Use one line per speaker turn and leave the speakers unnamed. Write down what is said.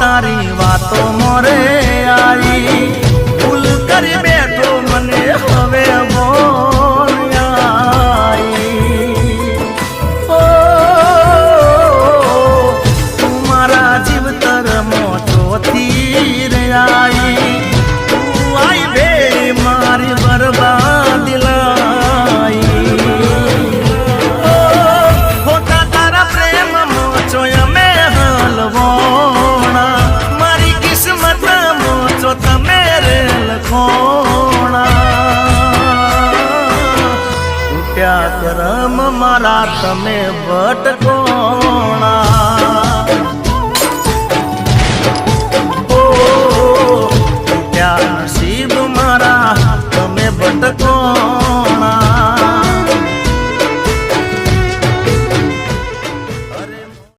તારી વાતો મોરે વટકોણા તૂટ્યા કરમ મારા તમે વટકોણા ઓ તૂટ્યા નસીબમાં